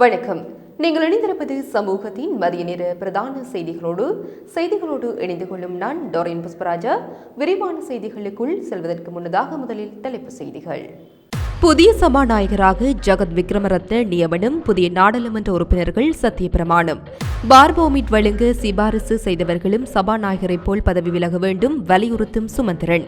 வணக்கம். நீங்கள் இணைந்திருப்பது சமூகத்தின் மதிய நேர பிரதான செய்திகளோடு செய்திகளோடு இணைந்து கொள்ளும் நான் டோரின் புஷ்பராஜா. விரிவான செய்திகளுக்குள் செல்வதற்கு முன்னதாக முதலில் தலைப்பு செய்திகள். புதிய சபாநாயகராக ஜகத் விக்ரமரத்ன நியமனம் புதிய நாடாளுமன்ற உறுப்பினர்கள் சத்திய பிரமாணம் பார்போமிட் வழங்க சிபாரிசு செய்தவர்களும் சபாநாயகரைப் போல் பதவி விலக வேண்டும் வலியுறுத்தும் சுமந்திரன்.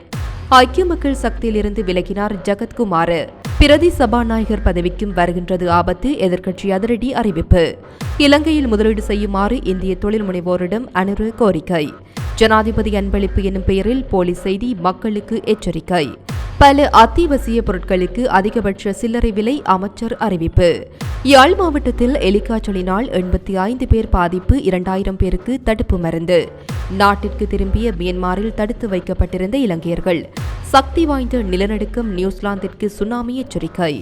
ஐக்கிய மக்கள் சக்தியிலிருந்து விலகினார் ஜெகத்குமார். பிரதி சபாநாயகர் பதவிக்கும் வருகின்றது ஆபத்து எதிர்க்கட்சி அதிரடி அறிவிப்பு. இலங்கையில் முதலீடு செய்யுமாறு இந்திய தொழில் முனைவோரிடம் அனுரு கோரிக்கை. ஜனாதிபதி அன்பளிப்பு எனும் பெயரில் போலி செய்தி மக்களுக்கு எச்சரிக்கை. பல அத்தியாவசிய பொருட்களுக்கு அதிகபட்ச சில்லறை விலை அமைச்சர் அறிவிப்பு. யாழ் மாவட்டத்தில் எலிக்காய்ச்சலினால் எண்பத்தி ஐந்து பேர் பாதிப்பு இரண்டாயிரம் பேருக்கு தடுப்பு மருந்து. நாட்டிற்கு திரும்பிய மியன்மாரில் தடுத்து வைக்கப்பட்டிருந்த இலங்கையர்கள். சக்தி வாய்ந்த நிலநடுக்கம் நியூசிலாந்திற்கு சுனாமி எச்சரிக்கை.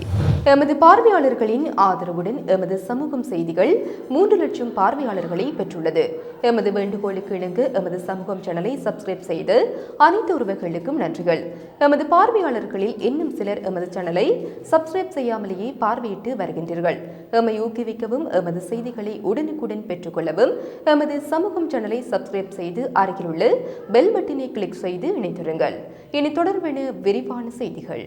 எமது பார்வையாளர்களின் ஆதரவுடன் எமது சமூகம் செய்திகள் மூன்று லட்சம் பார்வையாளர்களை பெற்றுள்ளது. எமது வேண்டுகோளுக்கு இணங்க எமது சமூகம் சேனலை சப்ஸ்கிரைப் செய்து அனைத்து உறவுகளுக்கும் நன்றிகள். எமது பார்வையாளர்களில் இன்னும் சிலர் எமது சேனலை சப்ஸ்கிரைப் செய்யாமலேயே பார்வையிட்டு வருகின்றீர்கள். எம்மை ஊக்குவிக்கவும் எமது செய்திகளை உடனுக்குடன் பெற்றுக்கொள்ளவும் எமது சமூகம் சேனலை சப்ஸ்கிரைப் செய்து அருகிலுள்ள பெல் பட்டினை கிளிக் செய்து இணைந்திருங்கள். இனி தொடர்பென விரிவான செய்திகள்.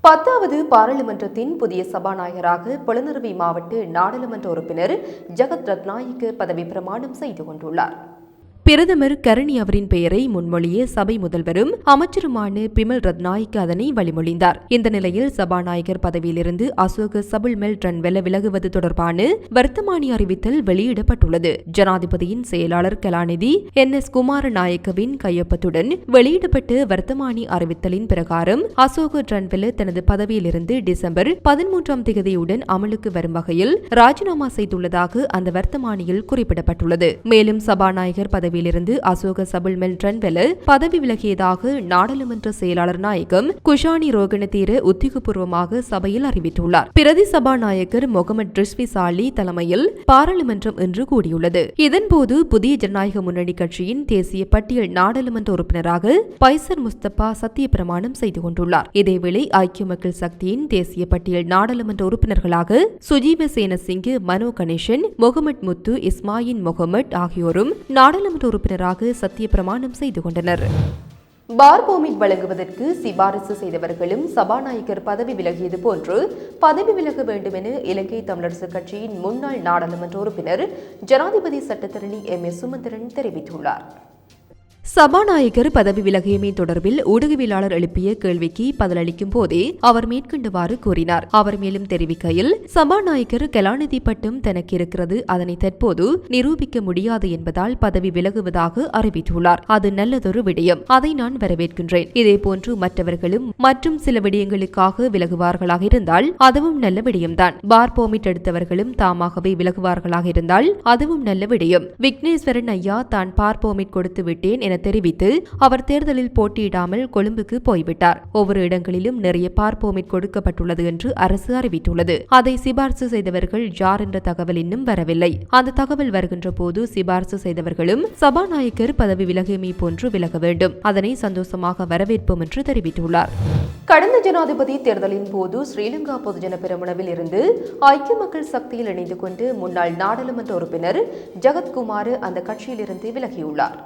பத்தாவது பாராளுமன்றத்தின் புதிய சபாநாயகராக பொலனறுவை மாவட்ட நாடாளுமன்ற உறுப்பினர் ஜெகத் ரத்நாயக்கு பதவி பிரமாணம் செய்து கொண்டுள்ளார். பிரதமர் கரணி அவரின் பெயரை முன்மொழிய சபை முதல்வரும் அமைச்சருமான பிமல் ரத்நாயக்க அதனை வழிமொழிந்தார். இந்த நிலையில் சபாநாயகர் பதவியிலிருந்து அசோக சபுல்மெல் ரன்வெல விலகுவது தொடர்பான வர்த்தமானி அறிவித்தல் வெளியிடப்பட்டுள்ளது. ஜனாதிபதியின் செயலாளர் கலாநிதி என். எஸ். குமாரநாயக்கவின் கையொப்பத்துடன் வெளியிடப்பட்ட வர்த்தமானி அறிவித்தலின் பிரகாரம் அசோக ரன்வெல தனது பதவியிலிருந்து டிசம்பர் பதிமூன்றாம் திகதியுடன் அமலுக்கு வரும் வகையில் ராஜினாமா செய்துள்ளதாக அந்த வர்த்தமானியில் குறிப்பிடப்பட்டுள்ளது. மேலும் சபாநாயகர் பதவி பதவியிலிருந்து அசோக சபுல்மெல் ரன்வெல பதவி விலகியதாக நாடாளுமன்ற செயலாளர் நாயகம் குஷானி ரோகணதீர உத்தியோகபூர்வமாக சபையில் அறிவித்துள்ளார். பிரதி சபாநாயகர் முகமது ரிஸ்வி சாலி தலைமையில் பாராளுமன்றம் இன்று கூடியுள்ளது. இதன்போது புதிய ஜனநாயக முன்னணி கட்சியின் தேசிய பட்டியல் நாடாளுமன்ற உறுப்பினராக பைசர் முஸ்தபா சத்திய பிரமாணம் செய்து கொண்டுள்ளார். இதேவேளை ஐக்கிய மக்கள் சக்தியின் தேசிய பட்டியல் நாடாளுமன்ற உறுப்பினர்களாக சுஜீவ சேனசிங்கு மனோ கணேசன் முகமது முத்து இஸ்மாயின் முகமது ஆகியோரும் நாடாளுமன்ற உறுப்பினராக சத்திய பிரமாணம் செய்து கொண்டனர். பார் வழங்குவதற்கு சிபாரிசு செய்தவர்களும் சபாநாயகர் பதவி விலகியது போன்று பதவி விலக வேண்டும் என இலங்கை தமிழரசுக் கட்சியின் முன்னாள் நாடாளுமன்ற உறுப்பினர் ஜனாதிபதி சட்டத்தரணி எம் எஸ் சுமந்திரன் தெரிவித்துள்ளார். சபாநாயகர் பதவி விலகியமை தொடர்பில் ஊடகவியலாளர் எழுப்பிய கேள்விக்கு பதிலளிக்கும் போதே அவர் மேற்கொண்டுவாறு கூறினார். அவர் மேலும் தெரிவிக்கையில் சபாநாயகர் கலாநிதி பட்டம் தனக்கு இருக்கிறது அதனை தற்போது நிரூபிக்க முடியாது என்பதால் பதவி விலகுவதாக அறிவித்துள்ளார். அது நல்லதொரு விடயம். அதை நான் வரவேற்கின்றேன். இதேபோன்று மற்றவர்களும் மற்றும் சில விடயங்களுக்காக விலகுவார்களாக இருந்தால் அதுவும் நல்ல விடயம்தான். பார் போமிட் எடுத்தவர்களும் தாமாகவே விலகுவார்களாக இருந்தால் அதுவும் நல்ல விடயம். விக்னேஸ்வரன் ஐயா தான் பார் போமிட் கொடுத்து விட்டேன் என தெரிவித்து அவர் தேர்தலில் போட்டியிடாமல் கொழும்புக்கு போய்விட்டார். ஒவ்வொரு இடங்களிலும் நிறைய பார்ப்போமிட் கொடுக்கப்பட்டுள்ளது என்று அரசு அறிவித்துள்ளது. அதை சிபார்சு செய்தவர்கள் யார் என்ற தகவல் இன்னும் வரவில்லை. அந்த தகவல் வருகின்ற போது சிபார்சு செய்தவர்களும் சபாநாயகர் பதவி விலகியமை போன்று விலக வேண்டும். அதனை சந்தோஷமாக வரவேற்போம் என்று தெரிவித்துள்ளார். கடந்த ஜனாதிபதி தேர்தலின் போது ஸ்ரீலங்கா பொதுஜன பெருமனவில் இருந்து ஐக்கிய மக்கள் சக்தியில் இணைந்து கொண்டு முன்னாள் நாடாளுமன்ற உறுப்பினர் ஜெகத்குமார் அந்த கட்சியிலிருந்து விலகியுள்ளார்.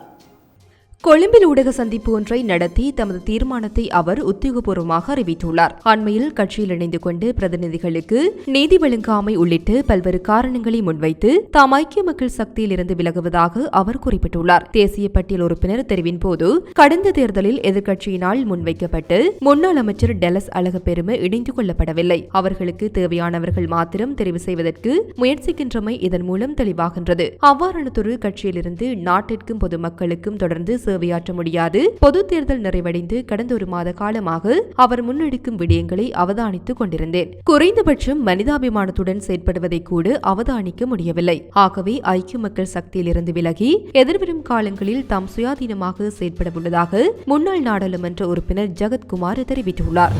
கொழும்பில் ஊடக சந்திப்பு ஒன்றை நடத்தி தமது தீர்மானத்தை அவர் உத்தியோகபூர்வமாக அறிவித்துள்ளார். அண்மையில் கட்சியில் இணைந்து கொண்டு பிரதிநிதிகளுக்கு நீதி வழங்காமை உள்ளிட்டு பல்வேறு காரணங்களை முன்வைத்து தாம் ஐக்கிய மக்கள் சக்தியில் இருந்து விலகுவதாக அவர் குறிப்பிட்டுள்ளார். தேசிய பட்டியல் உறுப்பினர் தெரிவின் போது கடந்த தேர்தலில் எதிர்க்கட்சியினால் முன்வைக்கப்பட்டு முன்னாள் அமைச்சர் டெலஸ் அழகப்பெருமை இணைந்து கொள்ளப்படவில்லை. அவர்களுக்கு தேவையானவர்கள் மாத்திரம் தெரிவு செய்வதற்கு முயற்சிக்கின்றமை இதன் மூலம் தெளிவாகின்றது. அவ்வாறானதொரு கட்சியிலிருந்து நாட்டிற்கும் பொதுமக்களுக்கும் தொடர்ந்து சேவையாற்ற முடியாது. பொது தேர்தல் நிறைவடைந்து கடந்த ஒரு மாத காலமாக அவர் முன்னெடுக்கும் விடயங்களை அவதானித்துக் கொண்டிருந்தேன். குறைந்தபட்சம் மனிதாபிமானத்துடன் செயற்படுவதை கூட அவதானிக்க முடியவில்லை. ஆகவே ஐக்கிய மக்கள் சக்தியிலிருந்து விலகி எதிர்வரும் காலங்களில் தாம் சுயாதீனமாக செயற்பட உள்ளதாக முன்னாள் நாடாளுமன்ற உறுப்பினர் ஜெகத்குமார் தெரிவித்துள்ளார்.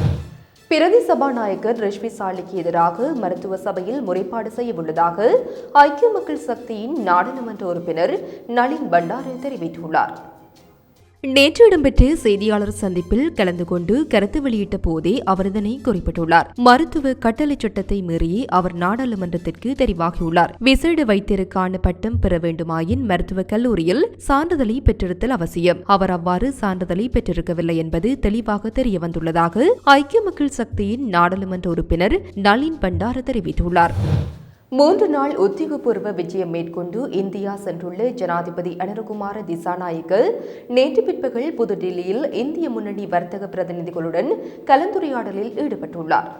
பிரதி சபாநாயகர் ரஷ்மி சாலிக்கு எதிராக மருத்துவ சபையில் முறைப்பாடு செய்ய உள்ளதாக ஐக்கிய மக்கள் சக்தியின் நாடாளுமன்ற உறுப்பினர் நளின் பண்டாரி தெரிவித்துள்ளார். நேற்று இடம்பெற்ற செய்தியாளர் சந்திப்பில் கலந்து கொண்டு கருத்து வெளியிட்ட போதே அவர் இதனை குறிப்பிட்டுள்ளார். மருத்துவ கட்டளை சட்டத்தை மீறி அவர் நாடாளுமன்றத்திற்கு தெரிவாகியுள்ளார். விசேட வைத்தியருக்கான பட்டம் பெற வேண்டுமாயின் மருத்துவக் கல்லூரியில் சான்றிதழை பெற்றிருத்தல் அவசியம். அவர் அவ்வாறு சான்றிதழை பெற்றிருக்கவில்லை என்பது தெளிவாக தெரியவந்துள்ளதாக ஐக்கிய மக்கள் சக்தியின் நாடாளுமன்ற உறுப்பினர் நளின் பண்டார தெரிவித்துள்ளார். மூன்று நாள் உத்தியோகபூர்வ விஜயம் மேற்கொண்டு இந்தியா சென்றுள்ள ஜனாதிபதி அனுரகுமார திசாநாயக்க நேற்று பிற்பகல் புதுடில்லியில் இந்திய முன்னணி வர்த்தக பிரதிநிதிகளுடன் கலந்துரையாடலில் ஈடுபட்டுள்ளார்.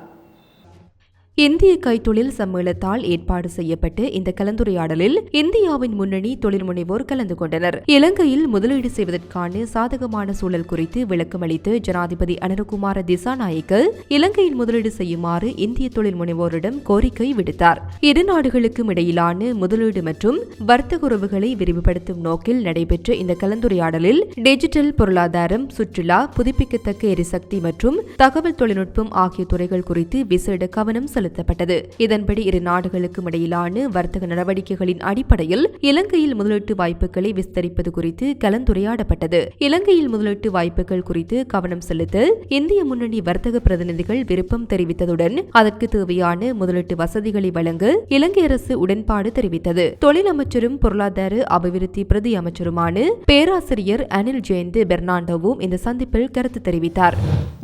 இந்திய கைத்தொழில் சம்மேளத்தால் ஏற்பாடு செய்யப்பட்டு இந்த கலந்துரையாடலில் இந்தியாவின் முன்னணி தொழில் முனைவோர் கலந்து கொண்டனர். இலங்கையில் முதலீடு செய்வதற்கான சாதகமான சூழல் குறித்து விளக்கம் அளித்து ஜனாதிபதி அனுரகுமார திசாநாயக்க இலங்கையில் முதலீடு செய்யுமாறு இந்திய தொழில் முனைவோரிடம் கோரிக்கை விடுத்தார். இரு நாடுகளுக்கும் இடையிலான முதலீடு மற்றும் வர்த்தக உறவுகளை விரிவுபடுத்தும் நோக்கில் நடைபெற்ற இந்த கலந்துரையாடலில் டிஜிட்டல் பொருளாதாரம் சுற்றுலா புதுப்பிக்கத்தக்க எரிசக்தி மற்றும் தகவல் தொழில்நுட்பம் ஆகிய துறைகள் குறித்து விசேட கவனம் செலுத்தப்பட்டது. இதன்படி இரு நாடுகளுக்கும் இடையிலான வர்த்தக நடவடிக்கைகளின் அடிப்படையில் இலங்கையில் முதலீட்டு வாய்ப்புகளை விஸ்தரிப்பது குறித்து கலந்துரையாடப்பட்டது. இலங்கையில் முதலீட்டு வாய்ப்புகள் குறித்து கவனம் செலுத்த இந்திய முன்னணி வர்த்தக பிரதிநிதிகள் விருப்பம் தெரிவித்ததுடன் அதற்கு தேவையான முதலீட்டு வசதிகளை வழங்க இலங்கை அரசு உடன்பாடு தெரிவித்தது. தொழில் அமைச்சரும் பொருளாதார அபிவிருத்தி பிரதி அமைச்சருமான பேராசிரியர் அனில் ஜெயந்த் பெர்னாண்டோவும் இந்த சந்திப்பில் கருத்து தெரிவித்தார்.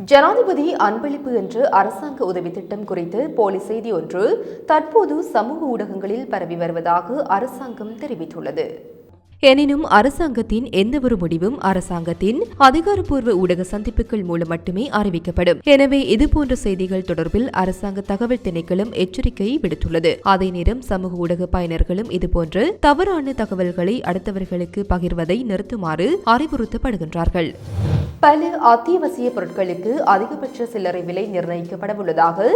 ஜனாதிபதி அன்பளிப்பு என்று அரசாங்க உதவி திட்டம் குறித்து போலி செய்தி ஒன்று தற்போது சமூக ஊடகங்களில் பரவி வருவதாக அரசாங்கம் தெரிவித்துள்ளது. எனினும் அரசாங்கத்தின் எந்தவொரு முடிவும் அரசாங்கத்தின் அதிகாரப்பூர்வ ஊடக சந்திப்புகள் மூலம் மட்டுமே அறிவிக்கப்படும். எனவே இதுபோன்ற செய்திகள் தொடர்பில் அரசாங்க தகவல் திணைக்களம் எச்சரிக்கை விடுத்துள்ளது. அதே நேரம் சமூக ஊடக பயனர்களும் இதுபோன்ற தவறான தகவல்களை அடுத்தவர்களுக்கு பகிர்வதை நிறுத்துமாறு அறிவுறுத்தப்படுகின்றார்கள். பல அத்தியாவசிய பொருட்களுக்கு அதிகபட்ச சில்லறை விலை நிர்ணயிக்கப்படவுள்ளதாக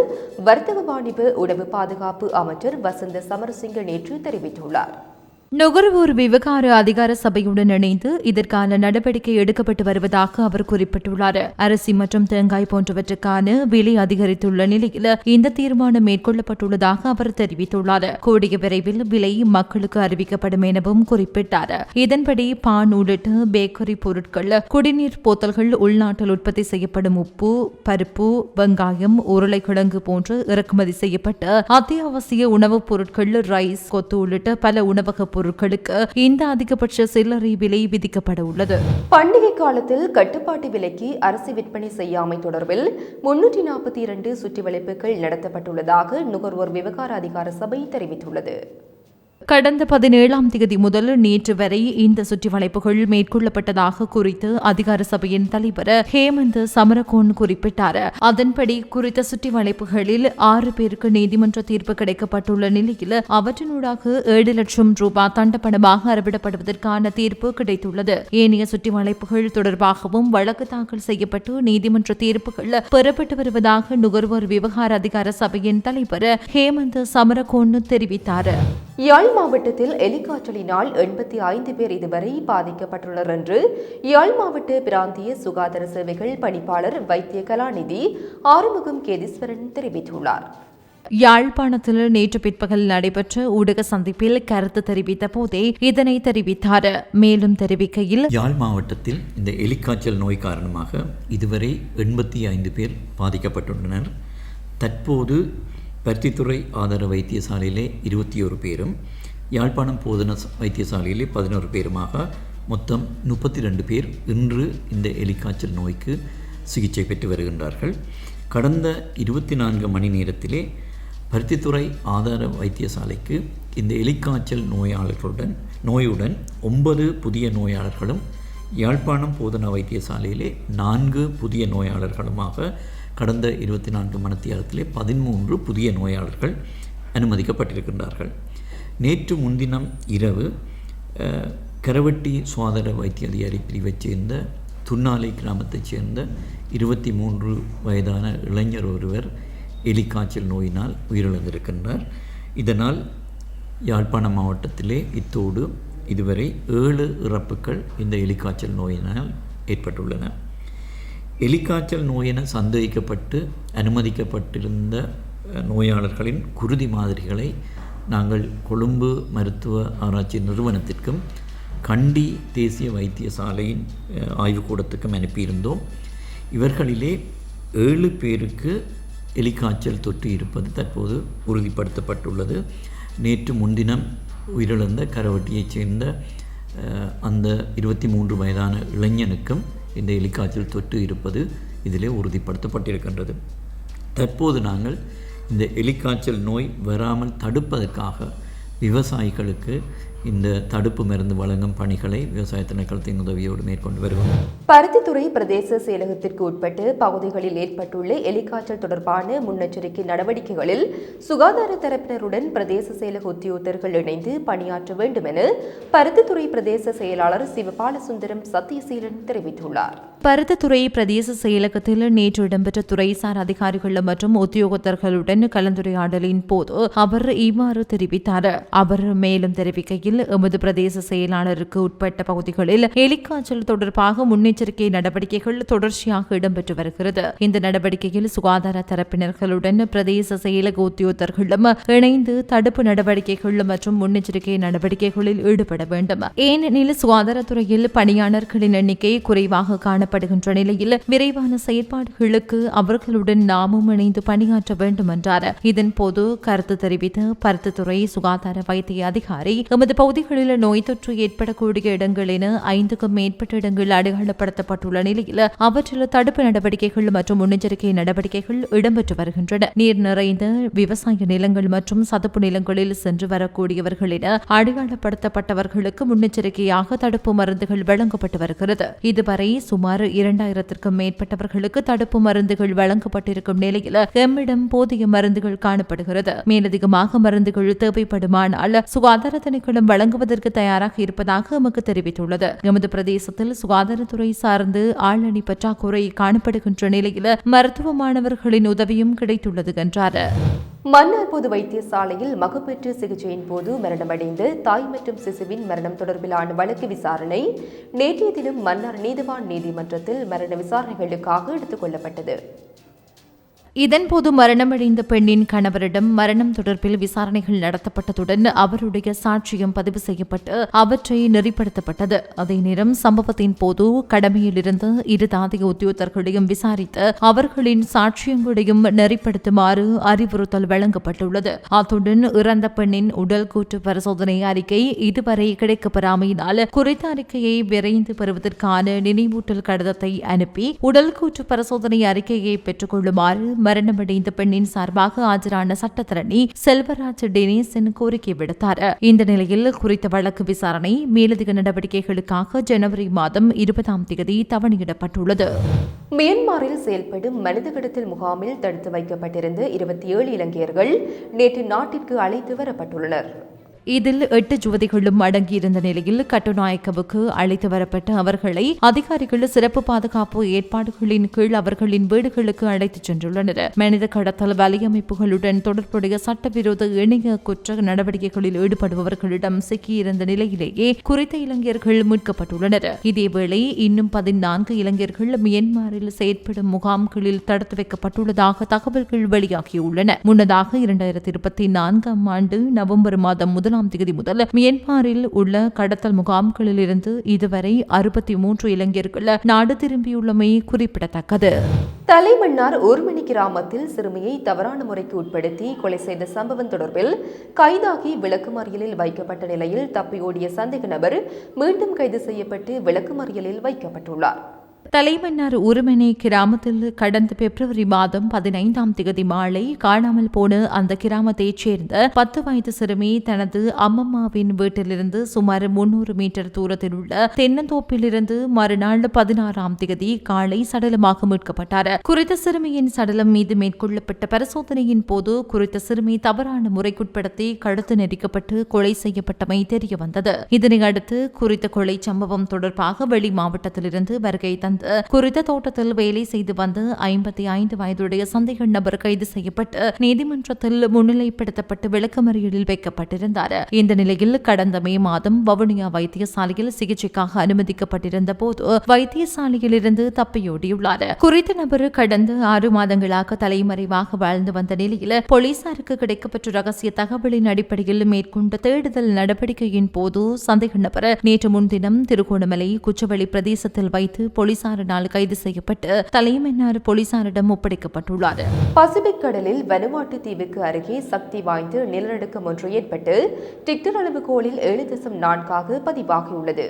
வர்த்தக வாணிப உணவு பாதுகாப்பு அமைச்சர் வசந்த சமரசிங்க நேற்று தெரிவித்துள்ளார். நுகர்வோர் விவகார அதிகார சபையுடன் இணைந்து இதற்கான நடவடிக்கை எடுக்கப்பட்டு வருவதாக அவர் குறிப்பிட்டுள்ளார். அரிசி மற்றும் தேங்காய் போன்றவற்றுக்கான விலை அதிகரித்துள்ள நிலையில் இந்த தீர்மானம் மேற்கொள்ளப்பட்டுள்ளதாக அவர் தெரிவித்துள்ளார். கூடிய விரைவில் விலை மக்களுக்கு அறிவிக்கப்படும் எனவும் குறிப்பிட்டார். இதன்படி பான் உள்ளிட்ட பேக்கரி பொருட்கள் குடிநீர் போத்தல்கள் உள்நாட்டில் உற்பத்தி செய்யப்படும் உப்பு பருப்பு வெங்காயம் உருளைக்கிழங்கு போன்று இறக்குமதி செய்யப்பட்ட அத்தியாவசிய உணவுப் பொருட்கள் ரைஸ் கொத்து உள்ளிட்ட பல உணவக பொருட்களுக்கு இந்த அதிகபட்ச சில்லறை விலை விதிக்கப்பட உள்ளது. பண்டிகை காலத்தில் கட்டுப்பாட்டு விலைக்கு அரிசி விற்பனை செய்யாமை தொடர்பில் முன்னூற்றி நாற்பத்தி இரண்டு சுற்றி வளைப்புகள் நடத்தப்பட்டுள்ளதாக நுகர்வோர் விவகார அதிகார சபை தெரிவித்துள்ளது. கடந்த பதினேழாம் தேதி முதல் நேற்று வரை இந்த சுற்றி வளைப்புகள் மேற்கொள்ளப்பட்டதாக குறித்து அதிகார சபையின் தலைவர் ஹேமந்த் சமரகோன் குறிப்பிட்டார். அதன்படி குறித்த சுற்றி வளைப்புகளில் ஆறு பேருக்கு நீதிமன்ற தீர்ப்பு கிடைக்கப்பட்டுள்ள நிலையில் அவற்றினூடாக ஏழு லட்சம் ரூபாய் தண்டப்பணமாக அறவிடப்படுவதற்கான தீர்ப்பு கிடைத்துள்ளது. ஏனைய சுற்றி வளைப்புகள் தொடர்பாகவும் வழக்கு தாக்கல் செய்யப்பட்டு நீதிமன்ற தீர்ப்புகள் பெறப்பட்டு வருவதாக நுகர்வோர் விவகார அதிகார சபையின் தலைவர் ஹேமந்த் சமரகோன் தெரிவித்தார். யாழ் மாவட்டத்தில் எலிக்காய்ச்சலினால் எண்பத்தி ஐந்து பேர் இதுவரை பாதிக்கப்பட்டுள்ளனர் என்று யாழ் மாவட்ட பிராந்திய சுகாதார சேவைகள் பணிப்பாளர் வைத்திய கலாநிதி ஆறுமுகம் கேதீஸ்வரன் தெரிவித்துள்ளார். யாழ்ப்பாணத்தில் நேற்று பிற்பகல் நடைபெற்ற ஊடக சந்திப்பில் கருத்து தெரிவித்த போதே இதனை தெரிவித்தார். மேலும் தெரிவிக்கையில் யாழ் மாவட்டத்தில் இந்த எலிக்காய்ச்சல் நோய் காரணமாக இதுவரை எண்பத்தி ஐந்து பேர் பாதிக்கப்பட்டுள்ளனர். தற்போது பருத்தித்துறை ஆதார வைத்தியசாலையிலே இருபத்தி ஒரு பேரும் யாழ்ப்பாணம் போதன வைத்தியசாலையிலே பதினோரு பேருமாக மொத்தம் முப்பத்தி ரெண்டு பேர் இன்று இந்த எலிக்காய்ச்சல் நோய்க்கு சிகிச்சை பெற்று வருகின்றார்கள். கடந்த இருபத்தி நான்கு மணி நேரத்திலே பருத்தித்துறை ஆதார வைத்தியசாலைக்கு இந்த எலிக்காய்ச்சல் நோயாளர்களுடன் நோயுடன் ஒன்பது புதிய நோயாளர்களும் யாழ்ப்பாணம் போதனா வைத்தியசாலையிலே நான்கு புதிய நோயாளர்களுமாக கடந்த இருபத்தி நான்கு மணித்தியாலத்திலே பதிமூன்று புதிய நோயாளர்கள் அனுமதிக்கப்பட்டிருக்கின்றார்கள். நேற்று முன்தினம் இரவு கரவட்டி சுவாதர வைத்திய அதிகாரி பிரிவைச் சேர்ந்த துன்னாலை கிராமத்தைச் சேர்ந்த இருபத்தி மூன்று வயதான இளைஞர் ஒருவர் எலிக்காய்ச்சல் நோயினால் உயிரிழந்திருக்கின்றார். இதனால் யாழ்ப்பாணம் மாவட்டத்திலே இத்தோடு இதுவரை ஏழு இறப்புகள் இந்த எலிக்காய்ச்சல் நோயினால் ஏற்பட்டுள்ளன. எலிக்காய்ச்சல் நோயென சந்தேகிக்கப்பட்டு அனுமதிக்கப்பட்டிருந்த நோயாளர்களின் குருதி மாதிரிகளை நாங்கள் கொழும்பு மருத்துவ ஆராய்ச்சி நிறுவனத்திற்கும் கண்டி தேசிய வைத்தியசாலையின் ஆய்வுக்கூடத்துக்கும் அனுப்பியிருந்தோம். இவர்களிலே ஏழு பேருக்கு எலிக்காய்ச்சல் தொற்று இருப்பது தற்போது உறுதிப்படுத்தப்பட்டுள்ளது. நேற்று முன்தினம் உயிரிழந்த கரவட்டியைச் சேர்ந்த அந்த இருபத்தி மூன்று வயதான இளைஞனுக்கும் இந்த எலிக்காய்ச்சல் தொற்று இருப்பது இதிலே உறுதிப்படுத்தப்பட்டிருக்கின்றது. தற்போது நாங்கள் இந்த எலிக்காய்ச்சல் நோய் வராமல் தடுப்பதற்காக விவசாயிகளுக்கு இந்த தடுப்பு மருந்து வழங்கும் பணிகளை விவசாய திணைக்களத்தின் உதவியோடு மேற்கொண்டு வருகிறோம் பருத்தித்துறை பிரதேச செயலகத்திற்கு உட்பட்டு பகுதிகளில் ஏற்பட்டுள்ள எலிக்காய்ச்சல் தொடர்பான முன்னெச்சரிக்கை நடவடிக்கைகளில் சுகாதார தரப்பினருடன் பிரதேச செயலக உத்தியோகத்தர்கள் இணைந்து பணியாற்ற வேண்டும் என பருத்தித்துறை பிரதேச செயலாளர் சிவபாலசுந்தரம் சத்தியசீலன் தெரிவித்துள்ளார். பருத்தத்துறை பிரதேச செயலகத்தில் நேற்று இடம்பெற்ற துறைசார் அதிகாரிகள் மற்றும் உத்தியோகத்தர்களுடன் கலந்துரையாடலின் போது அவர் இவ்வாறு தெரிவித்தார். அவர் மேலும் தெரிவிக்கையில் எமது பிரதேச செயலாளருக்கு உட்பட்ட பகுதிகளில் எலிக்காய்ச்சல் தொடர்பாக முன்னெச்சரிக்கை நடவடிக்கைகள் தொடர்ச்சியாக இடம்பெற்று வருகிறது. இந்த நடவடிக்கையில் சுகாதார தரப்பினர்களுடன் பிரதேச செயலக உத்தியோகர்களும் இணைந்து தடுப்பு நடவடிக்கைகள் மற்றும் முன்னெச்சரிக்கை நடவடிக்கைகளில் ஈடுபட வேண்டும். ஏனெனில் சுகாதாரத்துறையில் பணியாளர்களின் எண்ணிக்கை குறைவாக காணப்படுகின்ற நிலையில் விரைவான செயற்பாடுகளுக்கு அவர்களுடன் நாமும் இணைந்து பணியாற்ற வேண்டும் என்றார். இதன் போது கருத்து தெரிவித்த பருத்துத்துறை சுகாதார வைத்திய அதிகாரி எமது பகுதிகளில் நோய் தொற்று ஏற்படக்கூடிய இடங்கள் என ஐந்துக்கும் மேற்பட்ட இடங்கள் அடையாளப்படுத்தப்பட்டுள்ள நிலையில் அவற்றில் தடுப்பு நடவடிக்கைகள் மற்றும் முன்னெச்சரிக்கை நடவடிக்கைகள் இடம்பெற்று வருகின்றன. நீர் நிறைந்த விவசாய நிலங்கள் மற்றும் சதுப்பு நிலங்களில் சென்று வரக்கூடியவர்கள் என அடையாளப்படுத்தப்பட்டவர்களுக்கு முன்னெச்சரிக்கையாக தடுப்பு மருந்துகள் வழங்கப்பட்டு வருகிறது. இதுவரை சுமார் இரண்டாயிரத்திற்கும் மேற்பட்டவர்களுக்கு தடுப்பு மருந்துகள் வழங்கப்பட்டிருக்கும் நிலையில் எம்மிடம் போதிய மருந்துகள் காணப்படுகிறது. மேலதிகமாக மருந்துகள் தேவைப்படுமானால் சுகாதார திணைக்களம் வழங்குவதற்கு தயாராக இருப்பதாக எமக்கு தெரிவித்துள்ளது. எமது பிரதேசத்தில் சுகாதாரத்துறை சார்ந்து ஆளணி பற்றாக்குறை காணப்படுகின்ற நிலையில் மருத்துவ மாணவர்களின் உதவியும் கிடைத்துள்ளது என்றார். மன்னார் பொது வைத்தியசாலையில் மகப்பேற்று சிகிச்சையின் போது மரணமடைந்த தாய் மற்றும் சிசுவின் மரணம் தொடர்பிலான வழக்கு விசாரணை நேற்றைய தினம் மன்னார் நீதிவான் நீதிமன்றத்தில் மரண விசாரணைகளுக்காக எடுத்துக் கொள்ளப்பட்டது. இதன்போது மரணமடைந்த பெண்ணின் கணவரிடம் மரணம் தொடர்பில் விசாரணைகள் நடத்தப்பட்டதுடன் அவருடைய சாட்சியம் பதிவு செய்யப்பட்டு அவற்றை நெறிப்படுத்தப்பட்டது. அதே நேரம் சம்பவத்தின் போது கடமையிலிருந்து இரு தாதிக உத்தியோகர்களையும் விசாரித்து அவர்களின் சாட்சியங்களையும் நெறிப்படுத்துமாறு அறிவுறுத்தல் வழங்கப்பட்டுள்ளது. அத்துடன் இறந்த பெண்ணின் உடல் கூற்று பரிசோதனை அறிக்கை இதுவரை கிடைக்கப்பெறாமையினால் குறித்த அறிக்கையை விரைந்து பெறுவதற்கான நினைவூட்டல் கடிதத்தை அனுப்பி உடல் கூற்று பரிசோதனை அறிக்கையை பெற்றுக் கொள்ளுமாறு மரணமடைந்த பெண்ணின் சார்பாக ஆஜரான சட்டத்தரணி செல்வராஜ் டெனேசன் கோரிக்கை விடுத்தார். இந்த நிலையில் குறித்த வழக்கு விசாரணை மேலதிக நடவடிக்கைகளுக்காக ஜனவரி மாதம் இருபதாம் தேதி தவணையிடப்பட்டுள்ளது. மியான்மரில் செயல்படும் மனித கடத்தல் முகாமில் தடுத்து வைக்கப்பட்டிருந்த இருபத்தி ஏழு இலங்கையர்கள் நேற்று நாட்டிற்கு அழைத்து வரப்பட்டுள்ளனர். இதில் எட்டு ஜுவதிகளும் அடங்கியிருந்த நிலையில் கட்டுநாயக்கவுக்கு அழைத்து வரப்பட்ட அவர்களை அதிகாரிகள் சிறப்பு பாதுகாப்பு ஏற்பாடுகளின் கீழ் அவர்களின் வீடுகளுக்கு அழைத்துச் சென்றுள்ளனர். மனித கடத்தல் வலையமைப்புகளுடன் தொடர்புடைய சட்டவிரோத இணைய குற்ற நடவடிக்கைகளில் ஈடுபடுபவர்களிடம் சிக்கியிருந்த நிலையிலேயே குறித்த இளைஞர்கள் மீட்கப்பட்டுள்ளனர். இதேவேளை இன்னும் பதினான்கு இளைஞர்கள் மியன்மாரில் செயற்படும் முகாம்களில் தடுத்து வைக்கப்பட்டுள்ளதாக தகவல்கள் வெளியாகியுள்ளன. முன்னதாக இரண்டாயிரத்தி இருபத்தி நான்காம் ஆண்டு நவம்பர் மாதம் முதல் முதலாம் தேதி முதல் மியன்மாரில் உள்ள கடத்தல் முகாம்களிலிருந்து இதுவரை அறுபத்தி மூன்று இளைஞர்கள் நாடு திரும்பியுள்ளமை குறிப்பிடத்தக்கது. தலைமன்னார் ஊர்மணி கிராமத்தில் சிறுமியை தவறான முறைக்கு உட்படுத்தி கொலை செய்த சம்பவம் தொடர்பில் கைதாகி விளக்குமறியலில் வைக்கப்பட்ட நிலையில் தப்பியோடிய சந்தேக நபர் மீண்டும் கைது செய்யப்பட்டு விளக்குமறியலில் வைக்கப்பட்டுள்ளார். தலைமன்னார் உருமனை கிராமத்தில் கடந்த பிப்ரவரி மாதம் பதினைந்தாம் தேதி மாலை காணாமல் போன அந்த கிராமத்தைச் சேர்ந்த பத்து வயது சிறுமி தனது அம்மம்மாவின் வீட்டிலிருந்து சுமார் முன்னூறு மீட்டர் தூரத்தில் உள்ள தென்னந்தோப்பிலிருந்து மறுநாள் பதினாறாம் தேதி காலை சடலமாக மீட்கப்பட்டார். குறித்த சிறுமியின் சடலம் மீது மேற்கொள்ளப்பட்ட பரிசோதனையின் போது குறித்த சிறுமி தவறான முறைக்குட்படுத்தி கழுத்து நெரிக்கப்பட்டு கொலை செய்யப்பட்டமை தெரியவந்தது. இதனையடுத்து இதனை அடுத்து குறித்த கொலை சம்பவம் தொடர்பாக வெளி மாவட்டத்திலிருந்து வருகை தந்த கடந்த குறித்த தோட்டத்தில் வேலை செய்து வந்த ஐம்பத்தி ஐந்து வயதுடைய சந்தேக நபர் கைது செய்யப்பட்டு நீதிமன்றத்தில் முன்னிலைப்படுத்தப்பட்டு விளக்கமறியலில் வைக்கப்பட்டிருந்தார். இந்த நிலையில் கடந்த மே மாதம் வவுனியா வைத்தியசாலையில் சிகிச்சைக்காக அனுமதிக்கப்பட்டிருந்த போது வைத்தியசாலையில் இருந்து தப்பியோடியுள்ளார். குறித்த நபர் கடந்த ஆறு மாதங்களாக தலைமறைவாக வாழ்ந்து வந்த நிலையில் போலீசாருக்கு கிடைக்கப்பெற்ற ரகசிய தகவலின் அடிப்படையில் மேற்கொண்ட தேடுதல் நடவடிக்கையின் போது சந்தேக நபர் நேற்று முன்தினம் திருகோணமலை குச்சவெளி பிரதேசத்தில் வைத்து போலீசாரினால் கைது செய்யப்பட்டு தலைமன்னார் போலீசாரிடம் ஒப்படைக்கப்பட்டுள்ளார். பசிபிக் கடலில் வனுவாட்டு தீவுக்கு அருகே சக்தி வாய்ந்த நிலநடுக்கம் ஒன்று ஏற்பட்டு டிக்டர் அளவுகோலில் ஏழு தசம் நான்காக பதிவாகியுள்ளது.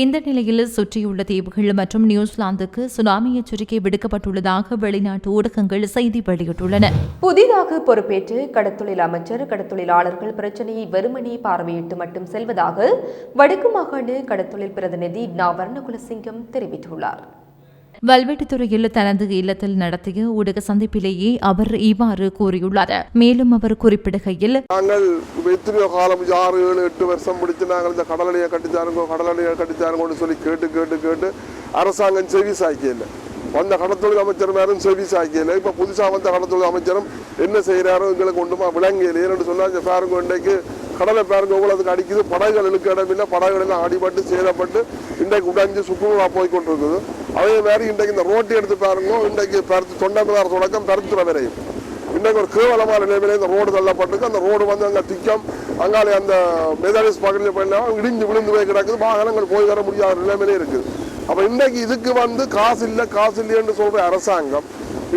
இந்த நிலையில் சுற்றியுள்ள தீவுகள் மற்றும் நியூசிலாந்துக்கு சுனாமி எச்சரிக்கை விடுக்கப்பட்டுள்ளதாக வெளிநாட்டு ஊடகங்கள் செய்தி வெளியிட்டுள்ளன. புதிதாக பொறுப்பேற்று கடத்தொழில் அமைச்சர் கடத்தொழிலாளர்கள் பிரச்சனையை வெறுமனே பார்வையிட்டு மட்டும் செல்வதாக வடக்கு மாகாண கடத்தொழில் பிரதிநிதி நா. வர்ணகுலசிங்கம் தெரிவித்துள்ளார். வல்வெட்டித்துறையில் தனது இல்லத்தில் நடத்திய ஊடக சந்திப்பிலேயே அவர் இவ்வாறு கூறியுள்ளார். மேலும் அவர் குறிப்பிடுகையில் நாங்கள் எத்தனையோ காலம் ஆறு ஏழு எட்டு வருஷம் பிடிச்சு நாங்கள் இந்த கடலடியை கட்டித்தாருங்கோ கடலடியை கட்டித்தாருங்கன்னு சொல்லி கேட்டு கேட்டு கேட்டு அரசாங்கம் செவி சாய்க்கல வந்த கடத்தொழில் அமைச்சர் மேலும் செவி சாய்க்கல இப்போ புதுசாக வந்த கடத்தொழில் அமைச்சரும் என்ன செய்கிறாரோ எங்களுக்கு ஒன்றுமா விளங்கல. ஏன்னு சொன்னால் இந்த பாருங்க இன்றைக்கு கடலை பாருங்க உங்களுக்கு அடிக்குது. படகுகள் இழுக்க இடமில்லை. படகுகள் எல்லாம் அடிபட்டு சேதப்பட்டு இன்றைக்கு உடைஞ்சு சுக்குநூறா போய் கொண்டிருக்குது அதே மாதிரி இன்றைக்கு இந்த ரோட்டை எடுத்து பாருங்க இன்றைக்கு பருத்து தொண்டமிழார் தொடக்கம் பருத்துற வரையும். இன்றைக்கு ஒரு கேவலமான நிலைமையில இந்த ரோடு தள்ளப்பட்டிருக்கு. அந்த ரோடு வந்து அங்கே திக்கம் அங்காலே அந்த மெதாலிஸ் பகுதியில் போயினா இடிஞ்சு விழுந்து போய் கிடக்குது. வாகனங்கள் போய் வர முடியாத நிலைமையிலே இருக்குது அப்போ இன்றைக்கு இதுக்கு வந்து காசு இல்லை காசு இல்லைன்னு சொல்கிற அரசாங்கம்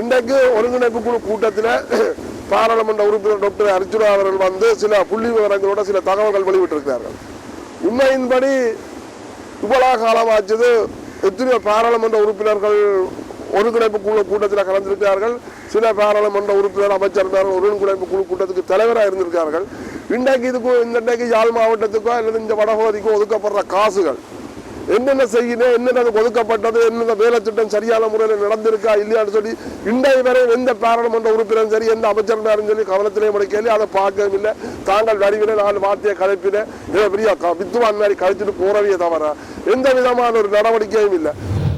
இன்றைக்கு ஒருங்கிணைப்பு குழு கூட்டத்தில் பாராளுமன்ற உறுப்பினர் டாக்டர் அர்ஜுனா அவர்கள் வந்து சில புள்ளி விவரங்களோட சில தகவல்கள் வெளியிட்டிருக்கிறார்கள். உண்மையின்படி இவ்வளவு காலமாச்சது எத்தனையோ பாராளுமன்ற உறுப்பினர்கள் ஒருங்கிணைப்பு குழு கூட்டத்தில் கலந்திருக்கிறார்கள். சில பாராளுமன்ற உறுப்பினர் அமைச்சர் ஒருங்கிணைப்பு குழு கூட்டத்துக்கு தலைவராக இருந்திருக்கார்கள் இன்றைக்கு இதுக்கு இந்த இன்றைக்கு யாழ் மாவட்டத்துக்கோ அல்லது இந்த வடபகுதிக்கோ ஒதுக்கப்படுற காசுகள் என்னென்ன செய்யணும் என்னென்ன ஒதுக்கப்பட்டது என்னென்ன வேலை திட்டம் சரியான முறையில் நடந்திருக்கா இல்லையான்னு சொல்லி இன்றைய வரை எந்த பாராளுமன்ற உறுப்பினரும் சரி எந்த அமைச்சரும் சொல்லி கவனத்திலே முடிக்கல அதை பார்க்கவும் இல்லை. தாங்கள் வடிவில நாலு வார்த்தையை கலைப்பின ஏதோ பெரிய வித்துவான் மாதிரி கழிச்சுட்டு போறவையே தவிர எந்த விதமான ஒரு நடவடிக்கையும் இல்லை.